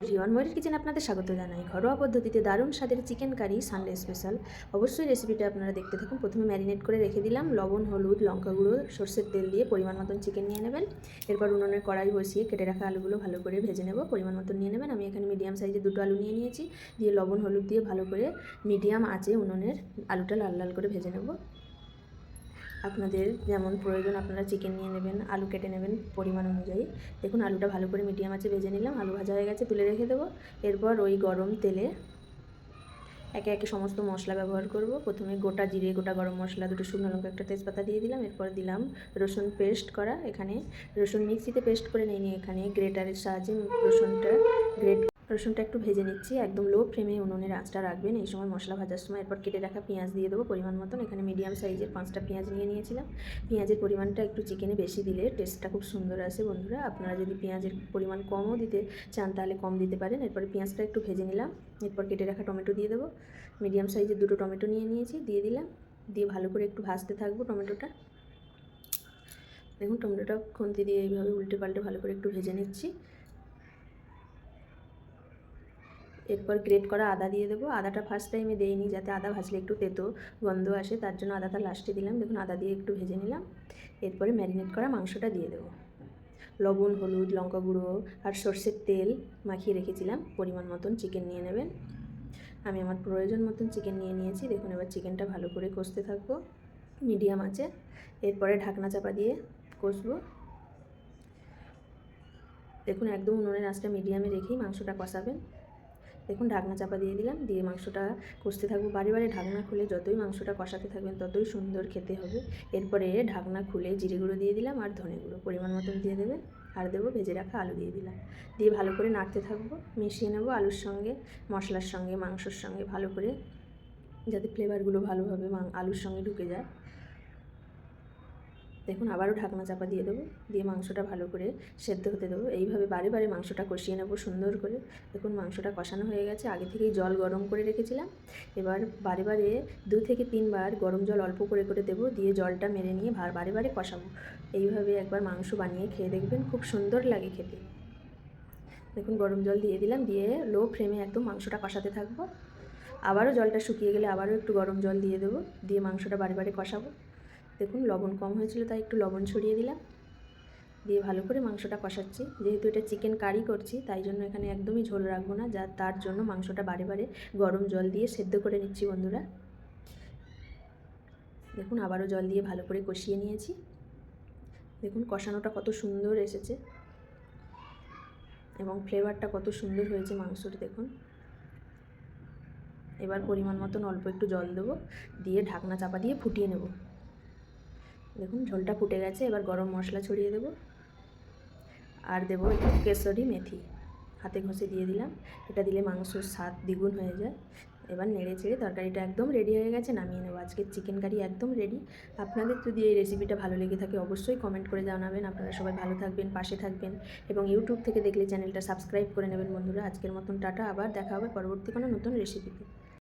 রিওয়ান ময়ূরের কিচেন আপনাদের স্বাগত জানাই। ঘরোয়া পদ্ধতিতে দারুণ স্বাদের চিকেন কারি সানডে স্পেশাল। অবশ্যই রেসিপিটা আপনারা দেখতে থাকুন। প্রথমে ম্যারিনেট করে রেখে দিলাম। লবণ, হলুদ, লঙ্কা গুঁড়ো, সর্ষের তেল দিয়ে পরিমাণ মতন চিকেন নিয়ে নেবেন। এরপর উনুনের কড়াই বসিয়ে কেটে রাখা আলুগুলো ভালো করে ভেজে নেব। পরিমাণ মতন নিয়ে নেবেন। আমি এখানে মিডিয়াম সাইজে দুটো আলু নিয়ে নিয়েছি। দিয়ে লবণ, হলুদ দিয়ে ভালো করে মিডিয়াম আঁচে উনুনের আলুটা লাল লাল করে ভেজে নেব। আপনাদের যেমন প্রয়োজন আপনারা চিকেন নিয়ে নেবেন, আলু কেটে নেবেন পরিমাণ অনুযায়ী। দেখুন, আলুটা ভালো করে মিডিয়াম আছে ভেজে নিলাম, আলু ভাজা হয়ে গেছে, তুলে রেখে দেবো। এরপর ওই গরম তেলে একে একে সমস্ত মশলা ব্যবহার করব। প্রথমে গোটা জিরে, গোটা গরম মশলা, দুটো শুকনো লঙ্কা, একটা তেজপাতা দিয়ে দিলাম। এরপর দিলাম রসুন পেস্ট করা। এখানে রসুন মিক্সিতে পেস্ট করে নিয়ে এখানে গ্রেটারের সাহায্যে রসুনটা গ্রেট রসুনটা একটু ভেজে নিচ্ছি, একদম লো ফ্লেমে উনুনের আঁচটা রাখবেন। এই সময় মশলা ভাজার সময় এরপর কেটে রাখা পেঁয়াজ দিয়ে দেবো পরিমাণ মতন। এখানে মিডিয়াম সাইজের পাঁচটা পেঁয়াজ নিয়ে নিয়েছিলাম। পেঁয়াজের পরিমাণটা একটু চিকেনে বেশি দিলে টেস্টটা খুব সুন্দর আসে বন্ধুরা। আপনারা যদি পেঁয়াজের পরিমাণ কমও দিতে চান তাহলে কম দিতে পারেন। এরপরে পেঁয়াজটা একটু ভেজে নিলাম। এরপর কেটে রাখা টমেটো দিয়ে দেবো। মিডিয়াম সাইজের দুটো টমেটো নিয়ে নিয়েছি, দিয়ে দিলাম। দিয়ে ভালো করে একটু ভাজতে থাকব টমেটোটা। দেখুন টমেটোটা খুন্তি দিয়ে এইভাবে উল্টে পাল্টে ভালো করে একটু ভেজে নিচ্ছি। এরপর গ্রেট করা আদা দিয়ে দেবো। আদাটা ফার্স্ট টাইমে দেইনি, যাতে আদা ভাজলে একটু তেতো গন্ধ আসে, তার জন্য আদাটা লাস্টে দিলাম। দেখুন, আদা দিয়ে একটু ভেজে নিলাম। এরপরে ম্যারিনেট করা মাংসটা দিয়ে দেবো। লবণ, হলুদ, লঙ্কা গুঁড়ো আর সর্ষের তেল মাখিয়ে রেখেছিলাম। পরিমাণ মতন চিকেন নিয়ে নেবেন। আমি আমার প্রয়োজন মতন চিকেন নিয়ে নিয়েছি। দেখুন, এবার চিকেনটা ভালো করে কষতে থাকব মিডিয়াম আছে। এরপরে ঢাকনা চাপা দিয়ে কষবো। দেখুন, একদম উনুনের আঁচটা মিডিয়ামে রেখেই মাংসটা কষাবেন। দেখুন, ঢাকনা চাপা দিয়ে দিলাম, দিয়ে মাংসটা কষতে থাকব। বারে বারে ঢাকনা খুলে যতই মাংসটা কষাতে থাকবেন, ততই সুন্দর খেতে হবে। এরপরে ঢাকনা খুলে জিরে গুঁড়ো দিয়ে দিলাম আর ধনে গুঁড়ো পরিমাণ মতন দিয়ে দেবেন। আর দেবো ভেজে রাখা আলু দিয়ে দিলাম। দিয়ে ভালো করে নাড়তে থাকব, মিশিয়ে নেব আলুর সঙ্গে, মশলার সঙ্গে, মাংসর সঙ্গে ভালো করে, যাতে ফ্লেভারগুলো ভালোভাবে মাং আলুর সঙ্গে ঢুকে যায়। দেখুন, আবারও ঢাকনা চাপা দিয়ে দেবো, দিয়ে মাংসটা ভালো করে সেদ্ধ হতে দেবো। এইভাবে বারে বারে মাংসটা কষিয়ে নেব সুন্দর করে। দেখুন, মাংসটা কষানো হয়ে গেছে। আগে থেকেই জল গরম করে রেখেছিলাম। এবার বারে বারে দু থেকে তিনবার গরম জল অল্প করে করে দেবো, দিয়ে জলটা মেরে নিয়ে বারে বারে কষাবো। এইভাবে একবার মাংস বানিয়ে খেয়ে দেখবেন খুব সুন্দর লাগে খেতে। দেখুন, গরম জল দিয়ে দিলাম, দিয়ে লো ফ্লেমে একদম মাংসটা কষাতে থাকব। আবারও জলটা শুকিয়ে গেলে আবারও একটু গরম জল দিয়ে দেবো, দিয়ে মাংসটা বারে বারে কষাবো। দেখুন, লবণ কম হয়েছিল, তাই একটু লবণ ছড়িয়ে দিলাম। দিয়ে ভালো করে মাংসটা কষাচ্ছি। যেহেতু এটা চিকেন কারি করছি, তাই জন্য এখানে একদমই ঝোল রাখব না। যা, তার জন্য মাংসটা বারে বারে গরম জল দিয়ে সেদ্ধ করে নিচ্ছি বন্ধুরা। দেখুন, আবারও জল দিয়ে ভালো করে কষিয়ে নিয়েছি। দেখুন, কষানোটা কত সুন্দর এসেছে। এবং ফ্লেভারটা কত সুন্দর হয়েছে মাংসর, দেখুন। এবার পরিমাণ মতন অল্প একটু জল দেবো, দিয়ে ঢাকনা চাপা দিয়ে ফুটিয়ে নেব। দেখুন, ঝোলটা ফুটে গেছে, এবার গরম মশলা ছড়িয়ে দেবো। আর দেবো একটু মেথি। হাতে ঘষে দিয়ে দিলাম। এটা দিলে মাংসর স্বাদ দ্বিগুণ হয়ে যায়। এবার নেড়ে চেড়ে তরকারিটা একদম রেডি হয়ে গেছে, নামিয়ে নেব। আজকের চিকেন কারি একদম রেডি আপনাদের যদি এই রেসিপিটা ভালো লেগে থাকে, অবশ্যই কমেন্ট করে জানাবেন। আপনারা সবাই ভালো থাকবেন, পাশে থাকবেন এবং ইউটিউব থেকে দেখলে চ্যানেলটা সাবস্ক্রাইব করে নেবেন। বন্ধুরা, আজকের মতন টাটা। আবার দেখা হবে পরবর্তী কোনো নতুন রেসিপিতে